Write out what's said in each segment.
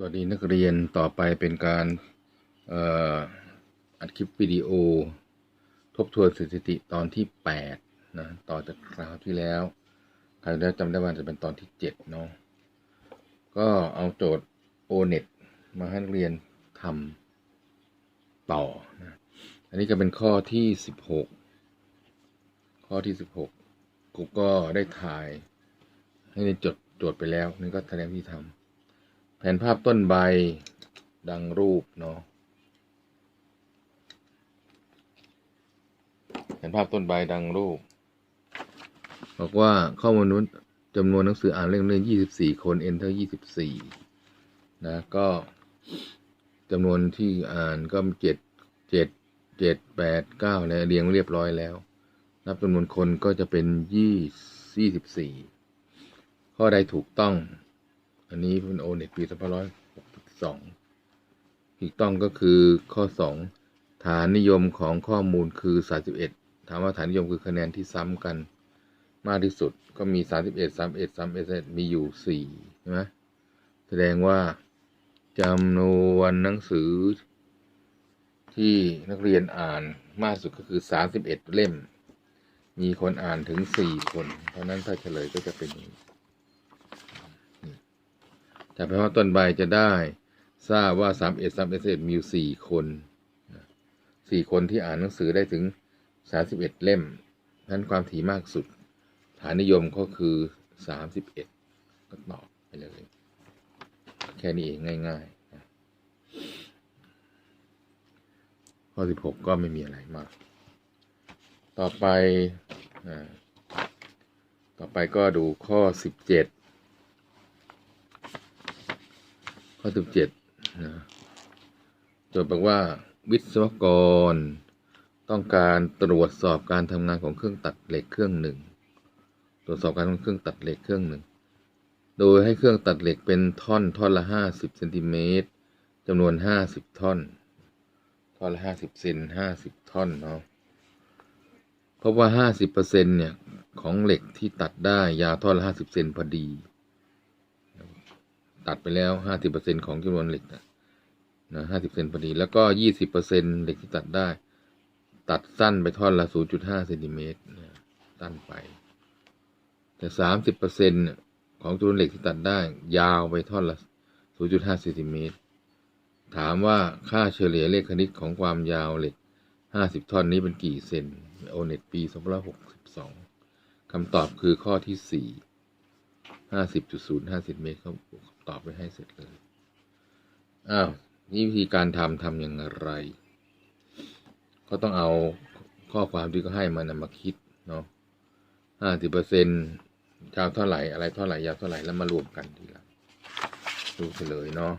สวัสดีนักเรียนต่อไปเป็นการอัดคลิปวิดีโอ ทบทวนสถิติตอนที่8นะต่อจากคราวที่แล้วคราวที่แล้วจำได้ว่าจะเป็นตอนที่7เนาะก็เอาโจทย์ ONET มาให้นักเรียนทำต่อนะอันนี้ก็เป็นข้อที่ 16 ข้อที่ 16กูก็ได้ถ่ายให้ในจดโจทย์ไปแล้วนี่ก็แสดงที่ทำ แผนภาพต้นใบดังรูปเนาะแผนภาพต้นใบดังรูป บอกว่าข้อมูลนู้นจำนวนหนังสืออ่านเล่มเล่มยี่สิบสี่คน enter ยี่สิบสี่นะก็จำนวนที่อ่านก็เจ็ดเจ็ดเจ็ดแปดเก้าแล้วเรียงเรียบร้อยแล้ว นับจำนวนคนก็จะเป็นยี่ยี่สิบสี่ข้อใดถูกต้อง อันนี้เป็นโอเน็ตปีสองพันร้อยหกสิบสองถูกต้องก็คือข้อสองฐานนิยมของข้อมูลคือสาสิบเอ็ดถามว่าฐานนิยมคือคะแนนที่ซ้ำกันมากที่สุดก็มีสาสิบเอ็ดสามเอ็ดสามเอ็ดมีอยู่สี่ใช่ไหมแสดงว่าจำนวนหนังสือ ที่นักเรียนอ่านมากสุดก็คือสามสิบเอ็ดเล่ม มีคนอ่านถึงสี่คน เพราะนั้นถ้าเฉลยก็จะเป็นอย่างนี้ จากแปลว่าต้นใบจะได้ทราบว่าสามเอ็ดสามเอ็ดมีอยู่สี่คนสี่คนที่อ่านหนังสือได้ถึงสาสิบเอ็ดเล่ม นั้นความถี่มากสุด ฐานนิยมก็คือสามสิบเอ็ดก็ตอบไปเลย แค่นี้เองง่ายๆนะข้อสิบหกก็ไม่มีอะไรมาก ต่อไปอต่อไปก็ดูข้อสิบเจ็ด ข้ อสิบเจ็ดนะโจทย์บอกว่าวิศวกร ต้องการตรวจสอบการทำงานของเครื่องตัดเหล็กเครื่องหนึ่ง ตรวจสอบการของเครื่องตัดเหล็กเครื่องหนึ่ง โดยให้เครื่องตัดเหล็กเป็นท่อนท่อนละห้าสิบเซนติเมตรจำนวนห้าสิบท่อน ท่อนละห้าสิบเซนห้าสิบท่อนเนาะเพราะว่าห้าสิบเปอร์เซ็นเนี่ยของเหล็กที่ตัดได้ยาวท่อนละห้าสิบเซนพอดี ตัดไปแล้วห้าสิบเปอร์เซ็นของจำนวนเหล็กนะนะห้าสิบเซนพอดี แล้วก็ยี่สิบเปอร์เซ็นเหล็กที่ตัดได้ ตัดสั้นไปท่อนละศูนย์จุดห้าเซนติเมตรนะสั้นไป แต่สามสิบเปอร์เซ็นของจำนวนเหล็กที่ตัดได้ ยาวไปท่อนละศูนย์จุดห้าเซนติเมตร ถามว่าค่าเฉลี่ยเลขคณิตของความยาวเหล็กห้าสิบท่อนนี้เป็นกี่เซนโอเน็ตปีสองพันหกสิบสองคำตอบคือข้อที่สี่ห้าสิบจุดศูนย์ห้าสิบเมตรเขา ตอบไปให้เสร็จเลย อ้าวนี่วิธีการทำทำอย่างไร ก็ต้องเอาข้อความที่เขาให้มานำมาคิดเนาะห้าสิบเปอร์เซ็นต์ยาวเท่าไหร่ อะไรเท่าไหร่ ยาวเท่าไหร่ แล้วมารวมกันทีลังดูเฉลยเนาะ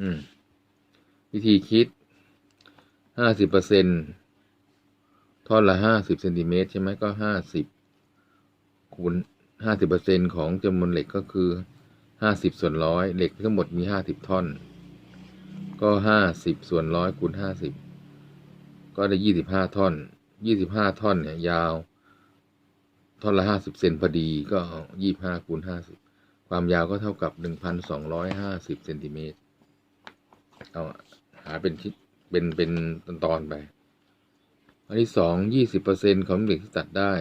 อืม วิธีคิดห้าสิบเปอร์เซ็นต์ท่อนละห้าสิบเซนติเมตรใช่ไหมก็ห้าสิบคูณ ห้าสิบเปอร์เซ็นของจำนวนเหล็กก็คือห้าสิบส่วนร้อยเหล็กทั้งหมดมีห้าสิบท่อน ก็ห้าสิบส่วนร้อยคูณห้าสิบก็ได้ยี่สิบห้าท่อนยี่สิบห้าท่อนเนี่ยยาว ท่อนละห้าสิบเซนพอดีก็ยี่ห้าคูณห้าสิบความยาวก็เท่ากับหนึ่งพันสองร้อยห้าสิบเซนติเมตรเอาหาเป็นชิ้นเป็นเป็นตอนตอนไป อันที่สองยี่สิบเปอร์เซ็นของเหล็กที่ตัดได้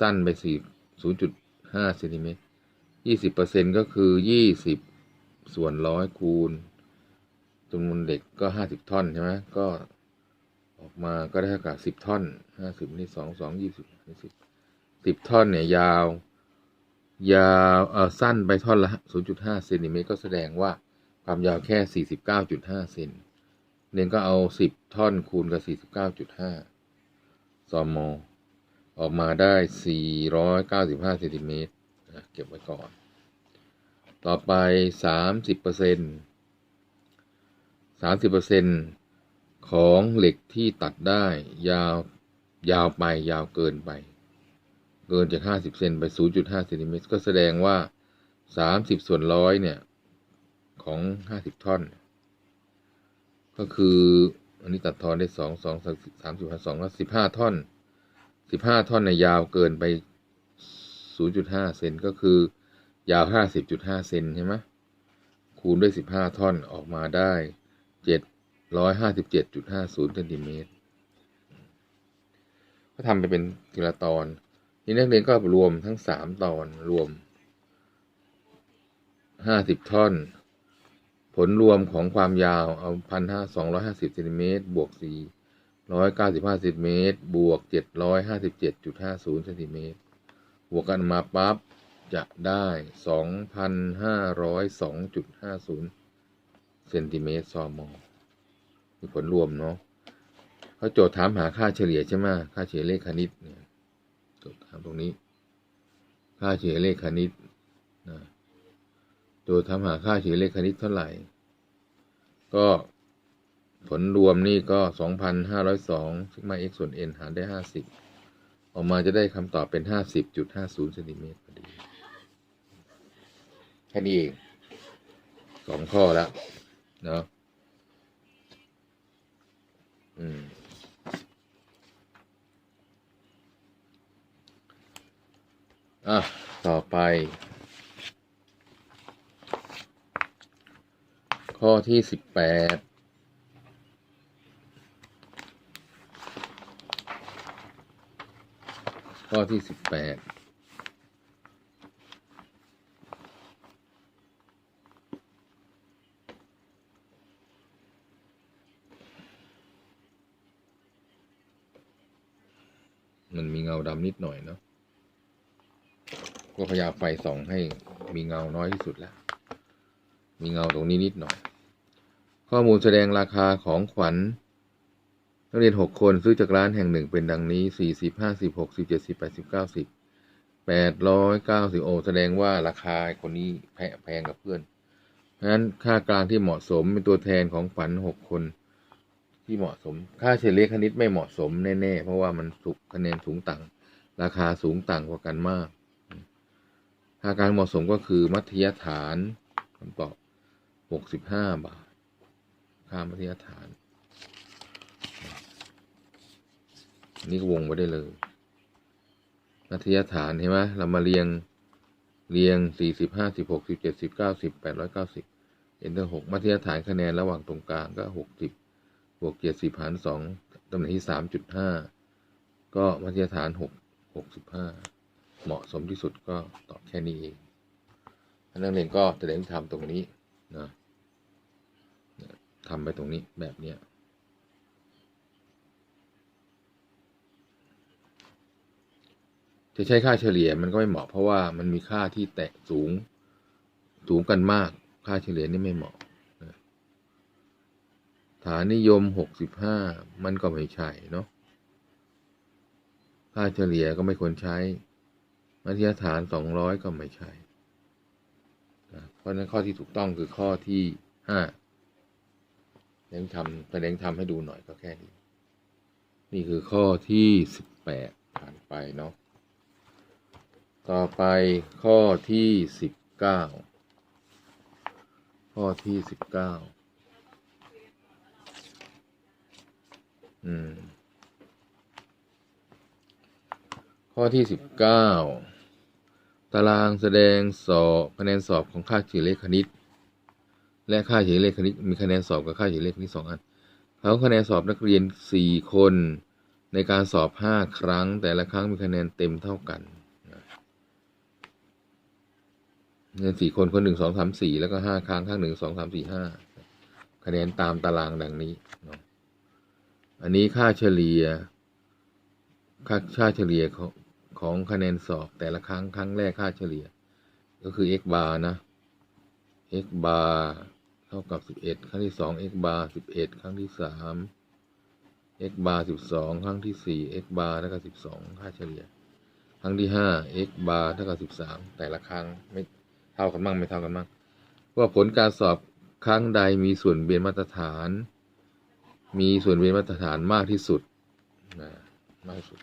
สั้นไปสี่ศูนย์จุด ห้าเซนติเมตรยี่สิบเปอร์เซ็นก็คือยี่สิบส่วนร้อยคูณจำนวนเหล็กก็ห้าสิบท่อนใช่ไหมก็ออกมาก็ได้เท่ากับสิบท่อนห้าสิบนี่สองสองยี่สิบยี่สิบสิบท่อนเนี่ยยาว ยาวเออสั้นไปท่อนละศูนย์จุดห้าเซนติเมตรก็แสดงว่าความยาวแค่สี่สิบเก้าจุดห้าเซนเนก็เอาสิบท่อนคูณกับสี่สิบเก้าจุดห้าซม ออกมาได้ 495เซนติเมตรเก็บไว้ก่อน ต่อไป 30เปอร์เซ็นต์30เปอร์เซ็นต์ของเหล็กที่ตัดได้ยาวยาวไปยาวเกินไป เกินจาก 50 เซนไป 0.5เซนติเมตรก็แสดงว่า 30 ส่วนร้อยเนี่ย ของ 50 ท่อน ก็คือ อันนี้ตัดทอนได้สองสองสามสิบห้าสองแล้วสิบห้าท่อน สิบห้าท่อนในยาวเกินไปศูนย์จุดห้าเซนก็คือยาวห้าสิบจุดห้าเซนใช่ไหมคูณด้วยสิบห้าท่อนออกมาได้เจ็ดร้อยห้าสิบเจ็ดจุดห้าศูนย์เซนติเมตร ก็ทำไปเป็นทีละตอน นี่นักเรียนก็รวมทั้งสามตอนรวมห้าสิบท่อน ผลรวมของความยาวเอาพันห้าสองร้อยห้าสิบเซนติเมตรบวกสี่ ร้อยเก้าสิบห้าเซนติเมตร บวกเจ็ดร้อยห้าสิบเจ็ดจุดห้าศูนย์เซนติเมตรบวกกันมาปั๊บจะได้สองพันห้าร้อยสองจุดห้าศูนย์เซนติเมตรซอมอคือผลรวมเนาะเขาโจทย์ถามหาค่าเฉลี่ยใช่ไหมค่าเฉลี่ยเลขคณิตเนี่ยโจทย์ถามตรงนี้ ค่าเฉลี่ยเลขคณิตนะโจทย์ถามหาค่าเฉลี่ยเลขคณิตเท่าไหร่ ก็ ผลรวมนี่ก็สองพันห้าร้อยสองซิกมา x ส่วน n หารได้ห้าสิบออกมาจะได้คำตอบเป็นห้าสิบจุดห้าศูนย์เซนติเมตรพอดีแค่นี้เองสองข้อแล้วเนาะอืมอะ ต่อไป ข้อที่สิบแปด ข้อที่สิบแปดมันมีเงาดำนิดหน่อยเนาะก็พยายามไฟส่องให้มีเงาน้อยที่สุดแล้ว มีเงาตรงนี้นิดหน่อย ข้อมูลแสดงราคาของขวัญ นักเรียนหกคนซื้อจากร้านแห่งหนึ่งเป็นดังนี้สี่สิบห้าสิบหกสิบเจ็ดสิบแปดสิบเก้าสิบแปดร้อยเก้าสิบโอ แสดงว่าราคาคนนี้แพงกับเพื่อนเพราะฉะนั้นค่ากลางที่เหมาะสมเป็นตัวแทนของขวัญหกคนที่เหมาะสม ค่าเฉลี่ยคณิตไม่เหมาะสมแน่ ๆ เพราะว่ามันสุกคะแนนสูงต่าง ราคาสูงต่างกว่ากันมาก ค่าการเหมาะสมก็คือมัธยฐานคำตอบหกสิบห้าบาท ค่ามัธยฐาน นี่ก็วงไว้ได้เลยมัธยฐานเห็นไหมเรามาเรียงเรียงสี่สิบห้าสิบหกสิบเจ็ดสิบเก้าสิบแปดร้อยเก้าสิบเอ็นเตอร์หกมัธยฐานคะแนนระหว่างตรงกลางก็หกสิบบวกเจ็ดสิบหารสองตำแหน่งที่สามจุดห้าก็มัธยฐานหกหกสิบห้าเหมาะสมที่สุดก็ตอบแค่นี้เองนักเรียนก็แสดงทำตรงนี้นะทำไปตรงนี้แบบเนี้ย จะใช้ค่าเฉลี่ยมันก็ไม่เหมาะ เพราะว่ามันมีค่าที่แตะสูงสูงกันมาก ค่าเฉลี่ยนี่ไม่เหมาะฐานนิยมหกสิบห้ามันก็ไม่ใช่เนาะค่าเฉลี่ยก็ไม่ควรใช้มัธยฐานสองร้อยก็ไม่ใช่เพราะฉะนั้นข้อที่ถูกต้องคือข้อที่ห้าแสดงทำแสดงทำให้ดูหน่อยก็แค่นี้ นี่คือข้อที่สิบแปดผ่านไปเนาะ ต่อไปข้อที่สิบเก้าข้อที่สิบเก้าอืม ข้อที่สิบเก้าตารางแสดงสอบคะแนนสอบของค่าเฉลี่ยเลขคณิต และค่าเฉลี่ยเลขคณิตมีคะแนนสอบกับค่าเฉลี่ยเลขคณิตสองอันเขาคะแนนสอบนักเรียนสี่คนในการสอบห้าครั้ง แต่ละครั้งมีคะแนนเต็มเท่ากัน เงินสี่คนคนหนึ่งสองสามสี่แล้วก็ห้าครั้งข้างหนึ่งสองสามสี่ห้าคะแนนตามตารางดังนี้เนาะอันนี้ค่าเฉลี่ย ค่าค่าเฉลี่ยของของคะแนนสอบแต่ละครั้งครั้งแรกค่าเฉลี่ย ก็คือ x bar นะ x bar เท่ากับสิบเอ็ดครั้งที่สอง x bar สิบเอ็ดครั้งที่สาม x bar สิบสองครั้งที่สี่ x bar เท่ากับสิบสองค่าเฉลี่ย ครั้งที่ห้า x bar เท่ากับสิบสามแต่ละครั้งไม่ เท่ากันมั่งไม่เท่ากันมั่งว่าผลการสอบครั้งใดมีส่วนเบียนมาตรฐาน มีส่วนเบียนมาตรฐานมากที่สุดนะมากที่สุด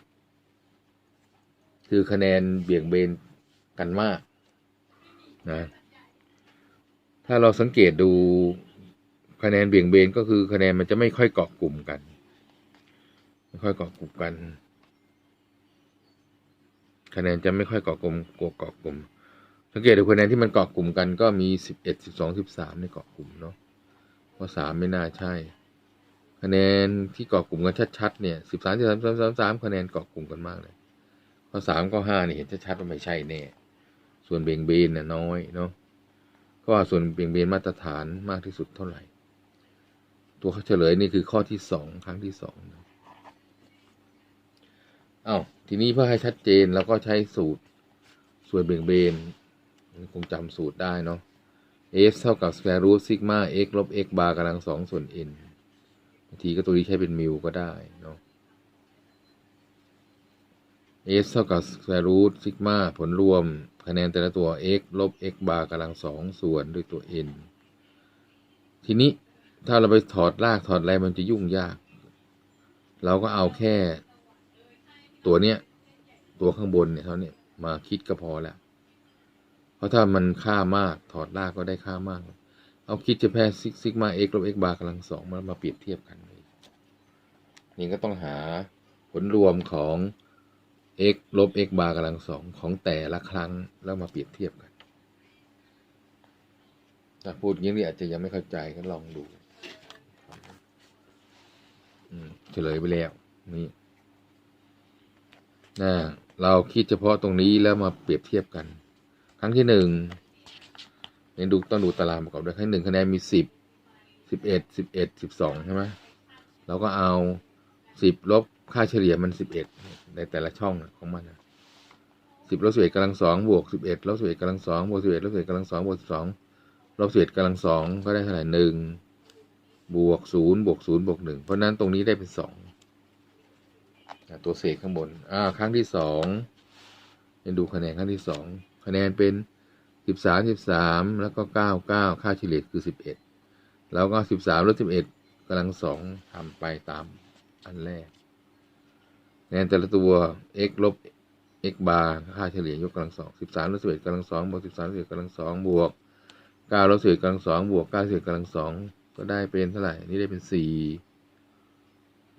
คือคะแนนเบี่ยงเบนกันมากนะถ้าเราสังเกตดูคะแนนเบี่ยงเบนก็คือคะแนนมันจะไม่ค่อยเกาะกลุ่มกัน ไม่ค่อยเกาะกลุ่มกัน คะแนนจะไม่ค่อยเกาะกลุ่มกลัวเกาะกลุ่ม สังเกตดูคะแนนที่มันเกาะกลุ่มกันก็มีสิบเอ็ดสิบสองสิบสามในเกาะกลุ่มเนาะเพราะสามไม่น่าใช่ คะแนนที่เกาะกลุ่มกันชัดๆเนี่ยสิบสามสิบสามสามสามสามคะแนนเกาะกลุ่มกันมากเลยเพราะสามก็ห้านี่เห็นชัดๆว่าไม่ใช่แน่ ส่วนเบี่ยงเบนน่ะน้อยเนาะก็ว่าส่วนเบี่ยงเบนมาตรฐานมากที่สุดเท่าไหร่ ตัวเฉลยนี่คือข้อที่สองครั้งที่สองนะเอ้าทีนี้เพื่อให้ชัดเจนเราก็ใช้สูตรส่วนเบี่ยงเบน คงจำสูตรได้เนาะ f เท่ากับ square root sigma x ลบ x bar กำลังสองส่วน n บางทีก็ตัวนี้ใช้เป็นมิวก็ได้เนาะ s เท่ากับ square root sigma ผลรวมคะแนนแต่ละตัว x ลบ x bar กำลังสองส่วนด้วยตัว n ทีนี้ถ้าเราไปถอดรากถอดอะไรมันจะยุ่งยาก เราก็เอาแค่ตัวเนี้ย ตัวข้างบนเนี่ยเท่านี้มาคิดก็พอแล้ว เพราะถ้ามันค่ามากถอดรากก็ได้ค่ามาก เอาคิดจะแพ้ซิกซิกมา x ลบ x bar กำลังสองมามาเปรียบเทียบกันเลยนี่ก็ต้องหาผลรวมของ x ลบ x bar กำลังสองของแต่ละครั้งแล้วมาเปรียบเทียบกันถ้าพูดอย่างนี้อาจจะยังไม่เข้าใจก็ลองดูเฉลยไปแล้ว นี่นะเราคิดเฉพาะตรงนี้แล้วมาเปรียบเทียบกัน รั้งที่หนึ่งเนี่ยดูต้องดูตารางประกอบด้วยครั้งหนึ่งคะแนนมีสิบสิบเอ็ดสิบเอ็ดสิบสองใช่ไหมเราก็เอาสิบลบค่าเฉลี่ยมันสิบเอ็ดในแต่ละช่องของมันสิบลบสิบเอ็ดกำลังสองบวกสิบเอ็ดลบสิบเอ็ดกำลังสองบวกสิบเอ็ดลบสิบเอ็ดกำลังสองบวกสิบสองลบสิบเอ็ดกำลังสองก็ได้เท่าไหร่หนึ่งบวกศูนย์บวกศูนย์บวกหนึ่งเพราะนั้นตรงนี้ได้เป็นสองตัวเศษข้างบนอ่าครั้งที่สองเห็นดูคะแนนครั้งที่สอง คะแนนเป็นสิบสามสิบสามแล้วก็เก้าเก้าค่าเฉลี่ยคือสิบเอ็ดแล้วก็สิบสามลบสิบเอ็ดกำลังสองทำไปตามอันแรกคะแนนแต่ละตัว x ลบ x bar ค่าเฉลี่ยยกกำลังสองสิบสามลบสิบเอ็ดกำลังสองบวกสิบสามลบสิบเอ็ดกำลังสองบวกเก้าลบสิบเอ็ดกำลังสองบวกเก้าสิบเอ็ดกำลังสองก็ได้เป็นเท่าไหร่นี่ได้เป็นสี่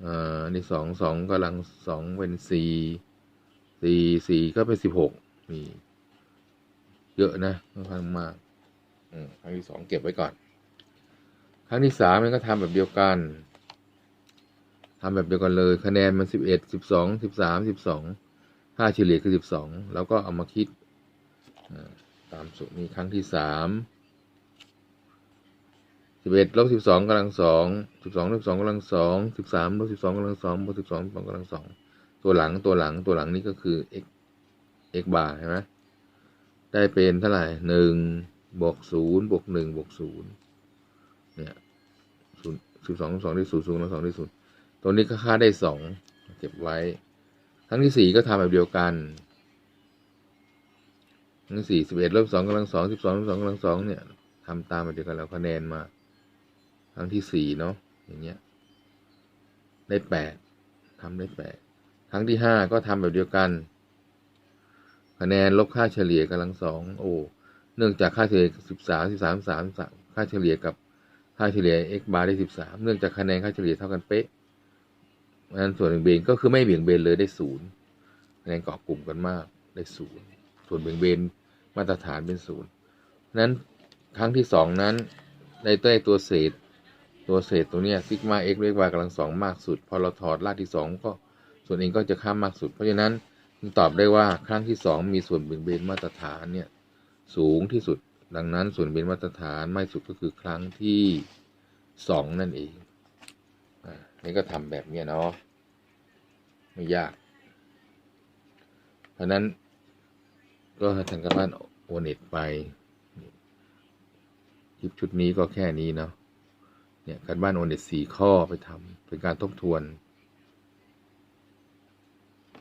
อ่าอันนี้สองสองกำลังสองเป็นสี่สี่สี่ก็เป็นสิบหกนี่ เยอะนะค่อนข้างมากอืมครั้งที่สองเก็บไว้ก่อน ครั้งที่สามมันก็ทำแบบเดียวกันทำแบบเดียวกันเลย คะแนนมันสิบเอ็ดสิบสองสิบสามสิบสองค่าเฉลี่ยคือสิบสองแล้วก็เอามาคิดอ่าตามสูตรนี้ครั้งที่สามสิบเอ็ดลบสิบสองกำลังสองสิบสองลบสองกำลังสองสิบสามลบสิบสองกำลังสองบวกสิบสองกำลังสองตัวหลังตัวหลังตัวหลังนี่ก็คือ x x bar ใช่ไหม ได้เป็นเท่าไหร่หนึ่งบวกศูนย์บวกหนึ่งบวกศูนย์เนี่ยศูนย์สิบสองสองที่ศูนย์ศูนย์สองที่ศูนย์ตัวนี้ก็ค่าได้สองเก็บไว้ครั้งที่สี่ก็ทำแบบเดียวกันครั้งที่สี่สิบเอ็ดลบสองกำลังสองสิบสองลบสองกำลังสองเนี่ยทำตามแบบเดียวกันแล้วคะแนนมาครั้งที่สี่เนาะอย่างเงี้ย ได้แปดทำได้แปดครั้งที่ห้าก็ทำแบบเดียวกัน คะแนนลบค่าเฉลี่ยกำลังสองโอเนื่องจากค่าเฉลี่ยสิบสามสิบสามสามสามค่าเฉลี่ยกับค่าเฉลี่ย x bar ได้สิบสามเนื่องจากคะแนนค่าเฉลี่ยเท่ากันเป๊ะนั้นส่วนเบี่ยงเบนก็คือไม่เบี่ยงเบนเลยได้ศูนย์คะแนนเกาะกลุ่มกันมากได้ศูนย์ส่วนเบี่ยงเบนมาตรฐานเป็นศูนย์นั้นครั้งที่สองนั้นได้ได้ตัวเศษ ตัวเศษตรงเนี้ยซิกมา x เรียกว่ากำลังสองมากสุด พอเราถอดรากที่สองก็ส่วนเองก็จะข้ามมากสุด เพราะฉะนั้น ตอบได้ว่าครั้งที่สองมีส่วนเบี่ยงเบนมาตรฐานเนี่ยสูงที่สุด ดังนั้นส่วนเบี่ยงเบนมาตรฐานไม่สุดก็คือครั้งที่สองนั่นเองอนี่ก็ทำแบบนี้เนาะไม่ยาก เพราะนั้นก็ทำกันบ้านโอเน็ตไปคลิปชุดนี้ก็แค่นี้เนาะเนี่ยการบ้านโอเน็ตสี่ข้อไปทำเป็นการทบทวน